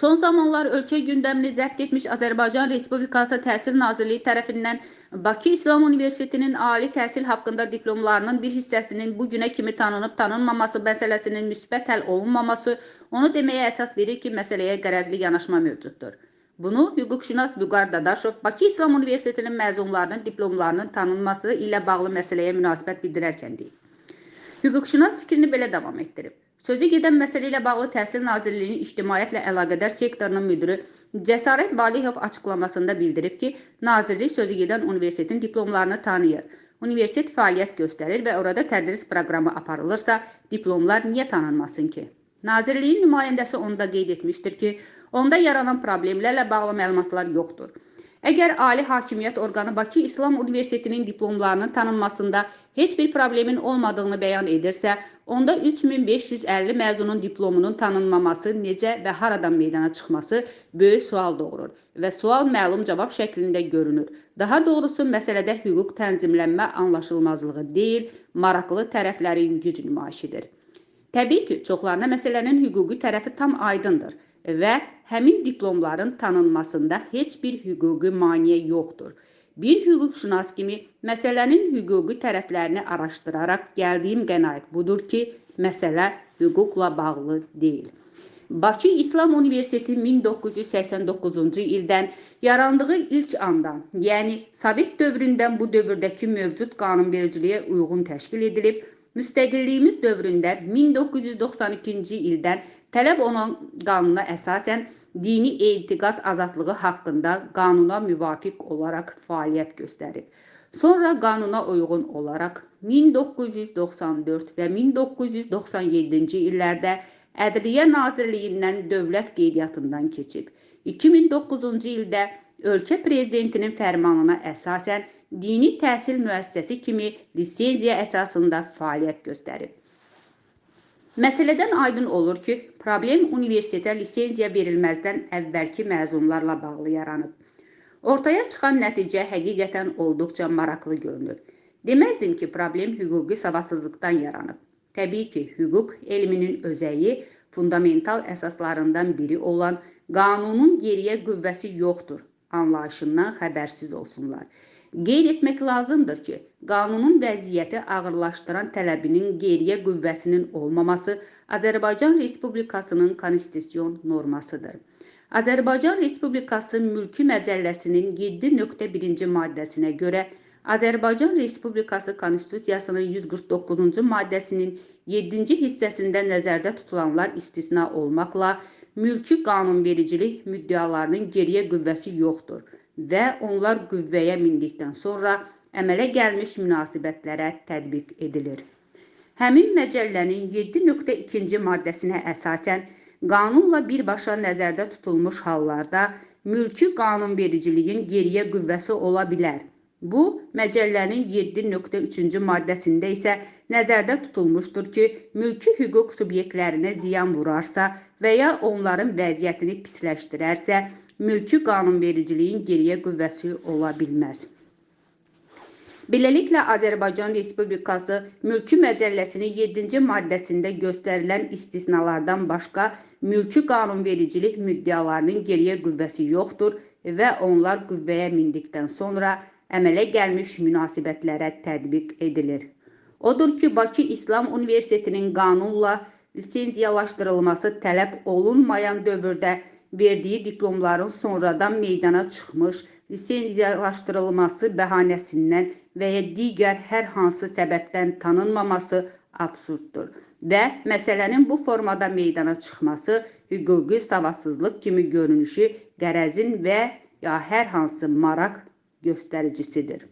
Son zamanlar ölkə gündəmini zəbt etmiş Azərbaycan Respublikası Təhsil Nazirliyi tərəfindən Bakı İslam Universitetinin ali təhsil haqqında diplomlarının bir hissəsinin bu günə kimi tanınıb tanınmaması məsələsinin müsbət həll olunmaması onu deməyə əsas verir ki, məsələyə qərəzli yanaşma mövcuddur. Bunu hüquqşünas Vüqar Dadaşov Bakı İslam Universitetinin məzunlarının diplomlarının tanınması ilə bağlı məsələyə münasibət bildirərkən deyib. Hüquqşünas fikrini belə davam etdirib. Sözü gedən məsələ ilə bağlı Təhsil Nazirliyinin İctimaiyyətlə əlaqədar sektorunun müdiri Cəsarət Valihov açıqlamasında bildirib ki, Nazirlik sözü gedən universitetin diplomlarını tanıyır. Universitet fəaliyyət göstərir və orada tədris proqramı aparılırsa, diplomlar niyə tanınmasın ki? Nazirliyin nümayəndəsi onda qeyd etmişdir ki, onda yaranan problemlərlə bağlı məlumatlar yoxdur. Əgər Ali Hakimiyyət orqanı Bakı İslam Universitetinin diplomlarının tanınmasında heç bir problemin olmadığını bəyan edirsə, onda 3550 məzunun diplomunun tanınmaması necə və haradan meydana çıxması böyük sual doğurur və sual məlum cavab şəklində görünür. Daha doğrusu məsələdə hüquq tənzimlənmə anlaşılmazlığı deyil, maraqlı tərəflərin güc nümayişidir. Təbii ki, çoxlarına məsələnin hüquqi tərəfi tam aydındır və həmin diplomların tanınmasında heç bir hüquqi maneə yoxdur. Bir hüquqşünas kimi məsələnin hüquqi tərəflərini araşdıraraq gəldiyim qənaət budur ki, məsələ hüquqla bağlı deyil. Bakı İslam Universiteti 1989-cu ildən yarandığı ilk andan, yəni Sovet dövründən bu dövrdəki mövcud qanunvericiliyə uyğun təşkil edilib, müstəqilliyimiz dövründə 1992-ci ildən tələb olunan qanuna əsasən dini etiqad azadlığı haqqında qanuna müvafiq olaraq fəaliyyət göstərib. Sonra qanuna uyğun olaraq 1994 və 1997-ci illərdə Ədliyyə Nazirliyindən dövlət qeydiyyatından keçib. 2009-cu ildə ölkə prezidentinin fərmanına əsasən dini təhsil müəssisəsi kimi lisenziya əsasında fəaliyyət göstərib. Məsələdən aydın olur ki, problem universitetə lisenziya verilməzdən əvvəlki məzunlarla bağlı yaranıb. Ortaya çıxan nəticə həqiqətən olduqca maraqlı görünür. Deməzdim ki, problem hüquqi savadsızlıqdan yaranıb. Təbii ki, hüquq elminin özəyi fundamental əsaslarından biri olan qanunun geriyə qüvvəsi yoxdur anlayışından xəbərsiz olsunlar. Qeyd etmək lazımdır ki, qanunun vəziyyəti ağırlaşdıran tələbinin geriyə qüvvəsinin olmaması Azərbaycan Respublikasının konstitusion normasıdır. Azərbaycan Respublikası Mülki Məcəlləsinin 7.1-ci maddəsinə görə Azərbaycan Respublikası Konstitusiyasının 149-cu maddəsinin 7-ci hissəsində nəzərdə tutulanlar istisna olmaqla mülki qanunvericilik müddəalarının geriyə qüvvəsi yoxdur və onlar qüvvəyə mindikdən sonra əmələ gəlmiş münasibətlərə tətbiq edilir. Həmin məcəllənin 7.2-ci maddəsinə əsasən qanunla birbaşa nəzərdə tutulmuş hallarda mülki qanunvericiliyin geriyə qüvvəsi ola bilər. Bu, məcəllənin 7.3-cü maddəsində isə nəzərdə tutulmuşdur ki, mülki hüquq subyektlərinə ziyan vurarsa və ya onların vəziyyətini pisləşdirərsə, mülki qanunvericiliyin geriyə qüvvəsi ola bilməz. Beləliklə, Azərbaycan Respublikası Mülki Məcəlləsinin 7-ci maddəsində göstərilən istisnalardan başqa mülki qanunvericilik müddəalarının geriyə qüvvəsi yoxdur və onlar qüvvəyə mindikdən sonra əmələ gəlmiş münasibətlərə tətbiq edilir. Odur ki, Bakı İslam Universitetinin qanunla lisenziyalaşdırılması tələb olunmayan dövrdə verdiyi diplomların sonradan meydana çıxmış, lisenziyalaşdırılması bəhanəsindən və ya digər hər hansı səbəbdən tanınmaması absurddur və məsələnin bu formada meydana çıxması hüquqi savadsızlıq kimi görünüşü qərəzin və ya hər hansı maraq göstəricisidir.